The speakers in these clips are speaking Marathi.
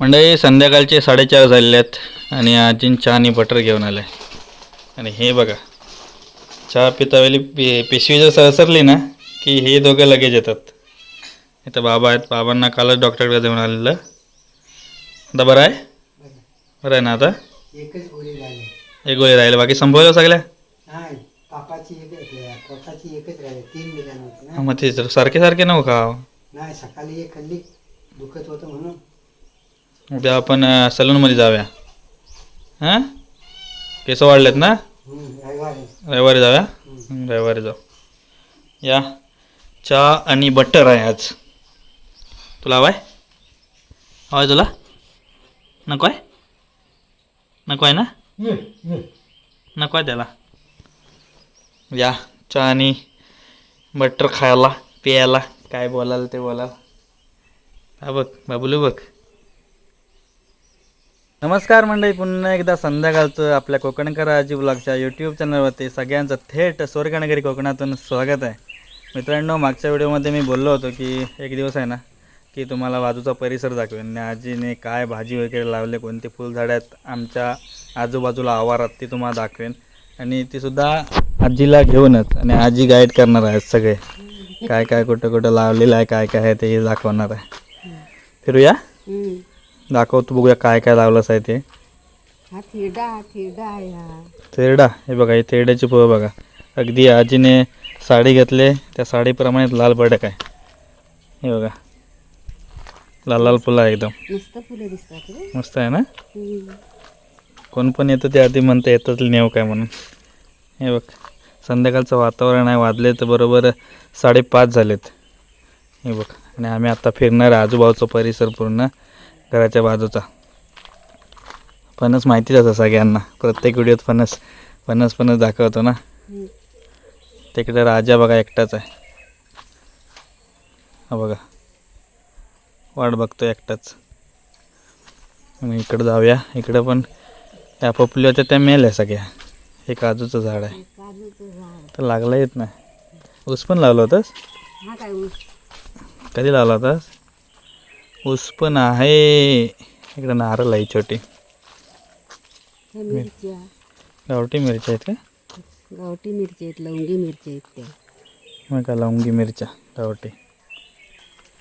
मंडळी संध्याकाळचे साडेचार झालेले आहेत आणि आजीन चहा आणि बटर घेऊन आलं आहे आणि हे बघा चहा पितावेली पि पिशवी जर सरसरली ना की हे दोघं लगेच येतात. इथं बाबा आहेत बाबांना कालच डॉक्टरकडे देऊन आलेलं. आता बरं आहे? बरं आहे ना आता? एकच गोळी राहिली. एक गोळी राहिले. बाकी संपवलं सगळ्या? नाही पापाची एक आपल्या पोटाची एकच राहिली. तीन दिल्या नव्हती ना मग ते सारखे सारखे नको का नाही सकाळी एक खाल्ली. दुखत होतं म्हणून. उद्या आपण सलूनमध्ये जाऊया. हां? केस वाढलेत ना? रविवारी जाऊया? रविवारी जाऊ. या. चहा आणि बटर आहे आज. तुला हवाय? हवाय तुला? नको आहे? नको आहे ना? नको आहे त्याला. या. चहा आणि बटर खायला प्यायला काय बोलाल ते बोलाल. हा बघ बाबुलू बघ. नमस्कार मंडळी पुन्हा एकदा संध्याकाळचं आपल्या कोकणकर आजी ब्लॉगच्या यूट्यूब चॅनलवरती सगळ्यांचं थेट स्वर्गनगरी कोकणातून स्वागत आहे. मित्रांनो मागच्या व्हिडिओमध्ये मी बोललो होतो की एक दिवस आहे ना की तुम्हाला बाजूचा परिसर दाखवेन. आणि आजीने काय भाजी वगैरे लावले कोणती फुलझाडं आहेत आमच्या आजूबाजूला आवारात ती तुम्हाला दाखवेन. आणि तीसुद्धा आजीला घेऊनच आणि आजी गाईड करणार आहेत सगळे. काय काय कुठं कुठं लावलेलं आहे काय काय आहे ते दाखवणार आहे. फिरूया? दाखवतो बघूया काय काय लावलंच आहे ते. हा थिरडा हा थिरडा आहे हा. थेरडा हे बघा ही थेरड्याची फुलं बघा. अगदी आजीने साडी घेतले त्या साडीप्रमाणे लाल भडक आहे. हे बघा. लाल लाल फुलं आहे एकदम. मस्त फुलं दिसतात रे. मस्त आहे ना? हम्म. कोण पण येतं ते आधी म्हणतं येतात नेऊ काय म्हणून. हे बघ. संध्याकाळचं वातावरण आहे वाजले तर बरोबर साडेपाच झालेत. हे बघ. आणि आम्ही आता फिरणार आहे आजूबाजूचा परिसर पूर्ण. घराच्या बाजूचा. फणस माहितीच असं सगळ्यांना. प्रत्येक व्हिडिओत फणस फणस फणस दाखवतो ना. तिकडे राजा बघा एकटाच आहे. हा बघा. वाट बघतो एकटाच. आणि इकडं जाऊया. इकडं पण त्या पपली होत्या त्या मेल्या सगळ्या. हे काजूचं झाड आहे. तर लागला येत नाही. ऊस पण लावला होतास? हा कधी लावला होतास? ऊस पण आहे. इकडं नारळ आहे छोटी. मिरच्या. गावठी मिरच्या आहेत का? गावठी मिरच्या आहेत लवंगी मिरच्या आहेत त्या. मग का लवंगी मिरच्या गावठी.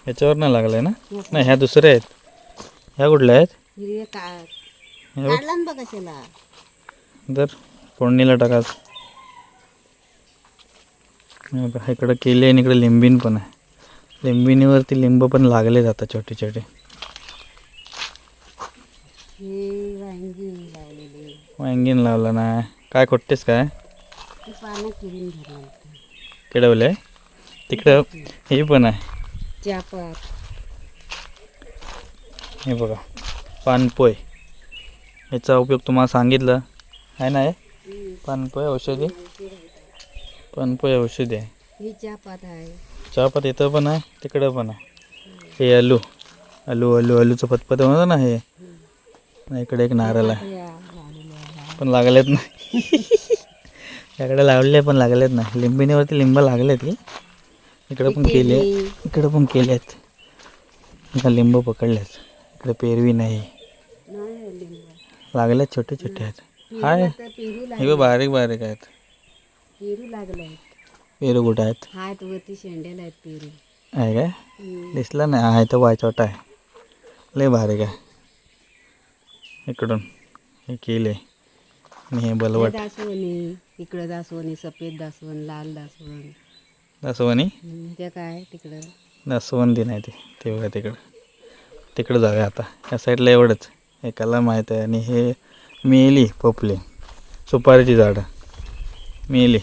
ह्याच्यावर नाही लागलाय ना? नाही ह्या दुसऱ्या आहेत. ह्या कुठल्या आहेत? हिरव्या का हे बघ काढला ना बघ कशाला. तर फोडणीला टाका. हे बघा, इकडं केली आणि इकडे लिंबीन पण आहे. लिंबिनीवरती लिंब पण लागले जातात छोटे छोटे. वांगीन लावलं नाही काय खोटतेस काय? किडवले? तिकडं हे पण आहे. हे बघा पानपोय. याचा उपयोग तुम्हाला सांगितलं. आहे ना हे? पानपोय औषधी? पानपोय औषधी आहे. ही चापात आहे. चहापात इथं पण आहे तिकडं पण आहे. हे अलू अलू अलू अलूचं पतपत होतं ना हे. इकडे एक नारळ आहे. पण लागलेत नाही. त्याकडे लावले पण लागलेत नाही. लिंबिनीवरती लिंब लागलेत इकडं पण केले. इकडं पण केलेत इकडं लिंब पकडलेत. इकडे पेरवी नाही. लागलेत छोटे छोटे आहेत हाय. हे बारीक बारीक आहेत. पेरू आहेत कुठं आहेत? हात वरती शेंड्याला आहेत पेरू. आहे काय. दिसला नाही. आहे तर वाय छोटा आहे. लय बारीक आहे इकडून. हे केले आणि हे बलवट. दासवणी. इकडं दासवणी सफेद दासवण लाल दासवण. दसवणी? त्या काय तिकडं? दसवंती नाही ते. ते बघा तिकडं. तिकडं जाऊया आता. या साईडला एवढंच. एकाला माहीत आहे आणि हे मेली पोपले. सुपारीची झाडं. मेली.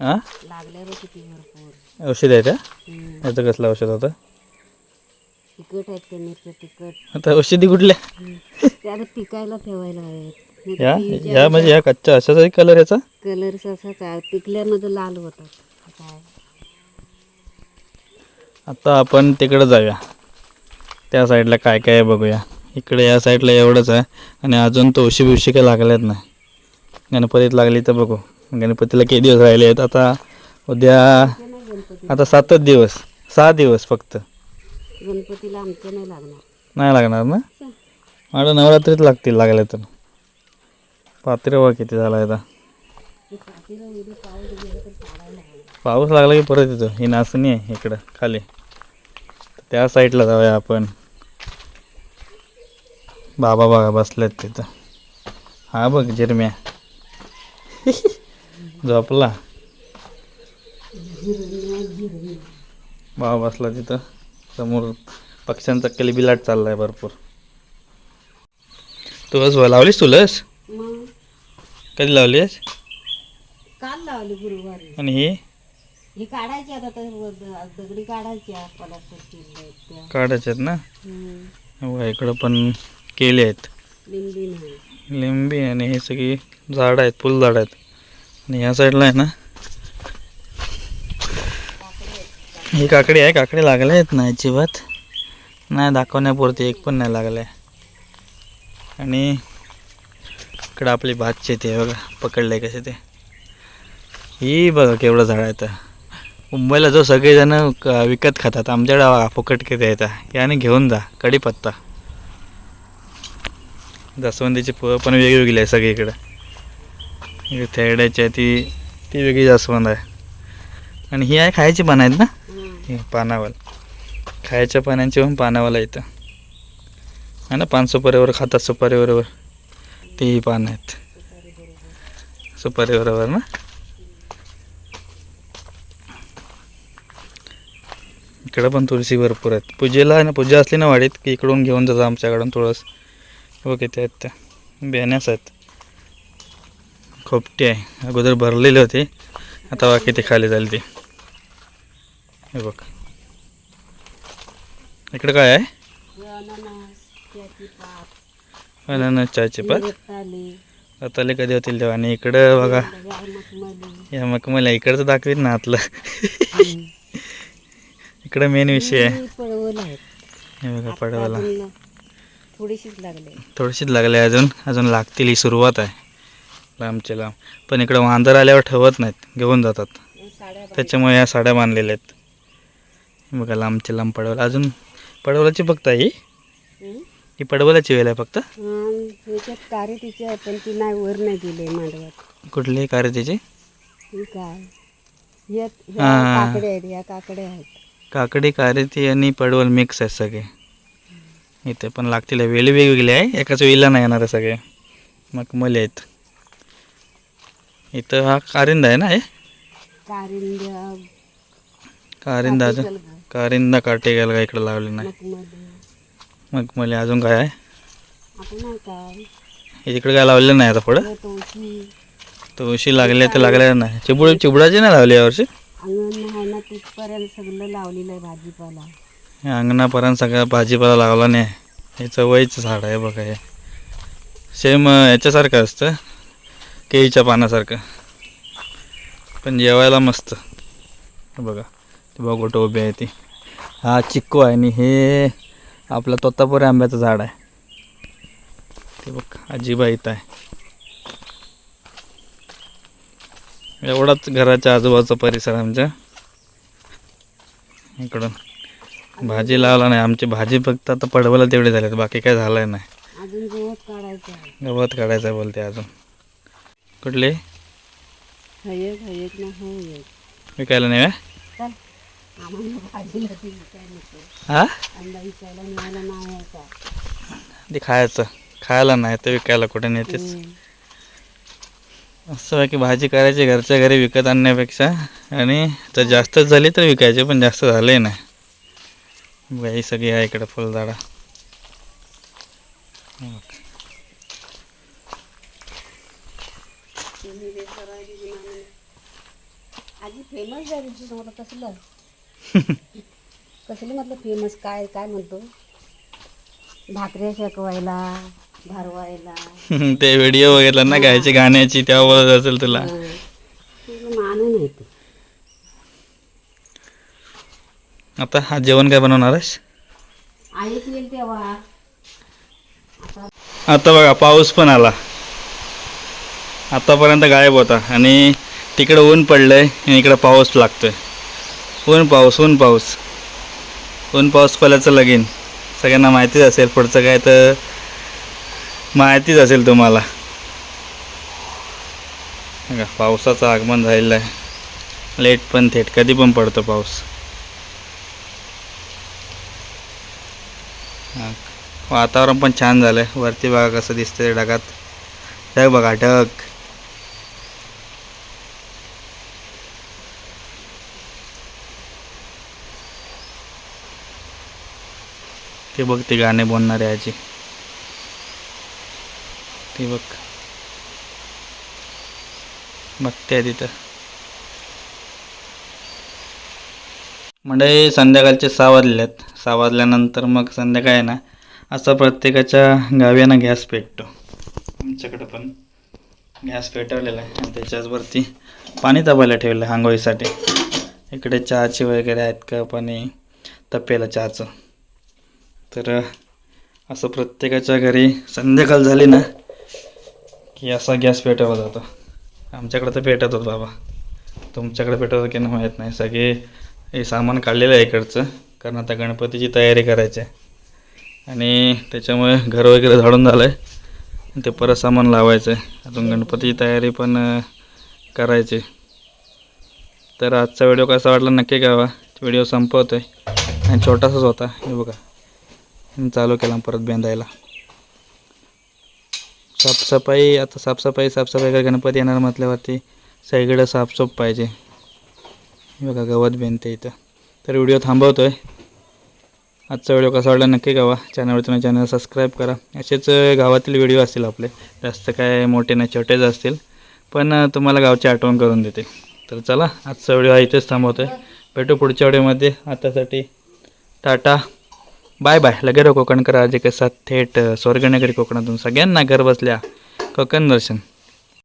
हां लागल्यावर किती भरपूर. औषध आहे का हम्म. कसलं औषध होतं तिखट आहेत त्या मिरच्या तिखट? आता औषधी कुठल्या? पिकायला ठेवायला हवेत या? या म्हणजे या कच्च्या अशाच आहे कलर याचा? कलर असाच आहे. पिकल्यामध्ये लाल होतात. काय आता आपण तिकडं जाऊया. त्या साईडला काय काय आहे बघूया. इकडे या साईडला एवढंच आहे. आणि अजून तवशी बिवशी काय लागल्यात नाही. गणपतीत लागली तर बघू. गणपतीला किती दिवस राहिले आहेत? आता उद्या आता सातच दिवस. सहा दिवस फक्त. गणपतीला आमचं नाही लागणार. नाही लागणार ना? मला नवरात्रीत लागतील लागले तर. पात्र बघ किती झाला आता. पाऊस लागला की परत येतो. ही नाचणी आहे इकडं खाली. त्या साईडला जाऊया आपण. बाबा बाबा बसलेत तिथं. हा बघ जिरम्या. झोपला बाबा बसला तिथं. समोर पक्ष्यांचा कलिबिलाट चाललाय भरपूर. तुळस लावलीस तुळस मग? कधी लावलीस? काल लावली गुरुवारी. आणि ही? ही काढायची आता तर दगडी काढायच्यात ना. हो, इकडं पण केले आहेत. लिंबी आणि हे सगळी झाडं आहेत फुलझाडं आहेत. आणि ह्या साईडला आहे ना. ही काकडी आहे काकडी लागल्या आहेत ना अजिबात. नाही दाखवण्यापुरती एक पण नाही लागल्या आणि इकडं आपली भात शेती आहे बघा आहे कसे ते. ही बघा केवढं झाड आहे तर मुंबईला जो सगळेजण विकत खातात आमच्याकडे फुकट किती येतात याने घेऊन जा कढीपत्ता. जास्वंदीची फळं पण वेगवेगळी आहे सगळीकडं. थेरड्याची आहे ती ती वेगळी जास्वंद आहे. आणि ही आहे खायची पानं आहेत ना? पानावल. खायच्या पानांची पण पानावाला येतं आहे ना? पान सुपारीवर खातात सुपारी बरोबर पानं आहेत. सुपारी बरोबर ना? इकडं पण तुळशी भरपूर आहेत. पूजेला आहे ना? पूजा असली ना वाडीत की इकडून घेऊन जातात आमच्याकडून तुळस. ओके त्या आहेत त्या. बेण्यास आहेत. खोपटी आहे अगोदर भरलेली होती. आता बघा किती खाली झाली ती. हे बघ. इकडे काय आहे? अननस चहाची पात. रताले कधी होतील तेव्हा. आणि इकडं बघा. या मग मला इकडचं दाखवीत ना आतलं. इकडं मेन विषय आहे. ही हे बघा पडवाला. थोडीशीच लागले. थोडीशीच लागले अजून. अजून लागतील ही सुरुवात आहे. लांबच्या लांब पण इकडं वांदर आल्यावर ठेवत नाहीत घेऊन जातात. त्याच्यामुळे या साड्या बांधलेल्या आहेत. बघा लांबचे लांब पडवला. अजून पडवलाची फक्त आहे ही? हं? पडवलाची वेल आहे फक्त? ह्याच्यात कारे तिची आहे पण ती नाही वर नाही दिले मांडवात. कुठली कार्य त्याची ही काय? हा. आहेत या आहेत. काकडी ती आणि पडवल मिक्स आहेत सगळे. इथे पण लागतील वेली वेगवेगळी आहे. एकाच वेलीला नाही येणार आहे सगळे. मग मले आहेत. इथं हा कारिंदा आहे ना हे? कारिंदा. कारिंदा काटे गेला का इकडं लावले नाही. मग मला अजून काय आहे? काय हे इकडे काय लावलेलं नाही आता पुढं? तुळशी. लागले तर लागलेलं नाही. चिबुड चिबुडाची नाही लावली यावर्षी हे अंगणापर्यंत सगळा भाजीपाला लावला नाही. हे चवळीचं झाड आहे बघा हे. सेम याच्यासारखं असतं. केळीच्या पानासारखं. पण जेवायला मस्त. बघा ते बघा कुठं उभी आहे ती. हा चिक्कू आहे आणि हे आपलं तोतापुरी आंब्याचं झाड आहे. ते बघ आजीबा इथं आहे. एवढाच घराच्या आजूबाजूचा परिसर आमच्या. इकडून भाजी लावला नाही आमची भाजी फक्त आता पडवला तेवढे झालेत बाकी काय झालंय नाही. गवत काढायचं बोलते अजून. कुठले? विकायला नाही हा? विकायला नाही का ते खायचं. खायला नाही तर विकायला कुठे नेतेच. असं आहे की भाजी करायची घरच्या घरी विकत आणण्यापेक्षा. आणि जर जास्तच झाली तर विकायची पण जास्त झाले नाही. बघा ही सगळी आहे इकडे फुलझाडं हे बघ. आजी फेमस म्हटलं कसलं कसलं म्हटलं फेमस काय काय म्हणतो? भाकऱ्या शेकवायला भरवायला. ते व्हिडिओ बघितला ना गायची गाण्याची तेव्हा बोलत असेल तुला. तुला मान नाही तू. आता हा जेवण काय बनवणार आहेस? आईच येईल तेव्हा. आता बघा पाऊस पण आला. आतापर्यंत गायब होता. आणि तिकडं ऊन पडलंय आणि इकडं पाऊस लागतोय. ऊन पाऊस ऊन पाऊस. ऊन पाऊस पडल्याचं लगीन. सगळ्यांना माहितीच असेल पुढचं काय तर माहितीच असेल तुम्हाला. का पावसाचं आगमन झालेलं आहे. लेट पण थेट कधी पण पडतो पाऊस. वातावरण पण छान झालं आहे वरती बघा कसं दिसतंय ढगात. ढग बघा ढग. ते बघ ते गाणे बोलणारे आजी. ते बघ. बघते तिथं म्हणजे संध्याकाळचे सहा वाजले आहेत सहा वाजल्यानंतर मग संध्याकाळ आहे ना? असा प्रत्येकाच्या गावी ना गॅस पेटतो. आमच्याकडं पण गॅस पेटवलेला आहे आणि त्याच्याचवरती पाणी तापायला ठेवलं आहे आंघोळीसाठी. इकडे चहाची वगैरे आहेत का? पाणी तपेला चहाचं. तर असं प्रत्येकाच्या घरी संध्याकाळ झाली ना की असा गॅस पेटवला जातो. आमच्याकडे तर पेटत होत बाबा. तुमच्याकडे पेटवतो की नाही माहीत नाही. सगळे हे सामान काढलेलं आहे इकडचं कारण आता गणपतीची तयारी करायची आहे. आणि त्याच्यामुळे घर वगैरे झाडून झालं आहे ते परत सामान लावायचं आहे अजून गणपतीची तयारी पण करायची. तर आजचा व्हिडिओ कसा वाटला नक्की कळवा. व्हिडिओ संपवतो आहे आणि छोटासाच होता. हे बघा. चालू केला परत बेंदायला. साफसफाई आता साफसफाई साफसफाई कर गणपती येणार म्हटल्यावरती सगळीकडं साफसूफ पाहिजे. बघा गवत बेनते इथं. तर व्हिडिओ थांबवतो आहे आजचा व्हिडिओ कसा वाटला नक्की गावा चॅनलवर तुम्ही चॅनल सबस्क्राईब करा. असेच गावातील व्हिडिओ असतील आपले. जास्त काय मोठे नाही छोटेच असतील. पण तुम्हाला गावची आठवण करून देते. तर चला आजचा व्हिडिओ हा इथेच थांबवतो आहे भेटू पुढच्या व्हिडिओमध्ये आतासाठी टाटा. Bye bye. लगेच कोकणकर आज कसा थेट स्वर्गनगरी कोकणातून सगळ्यांना घर बसल्या कोकण दर्शन.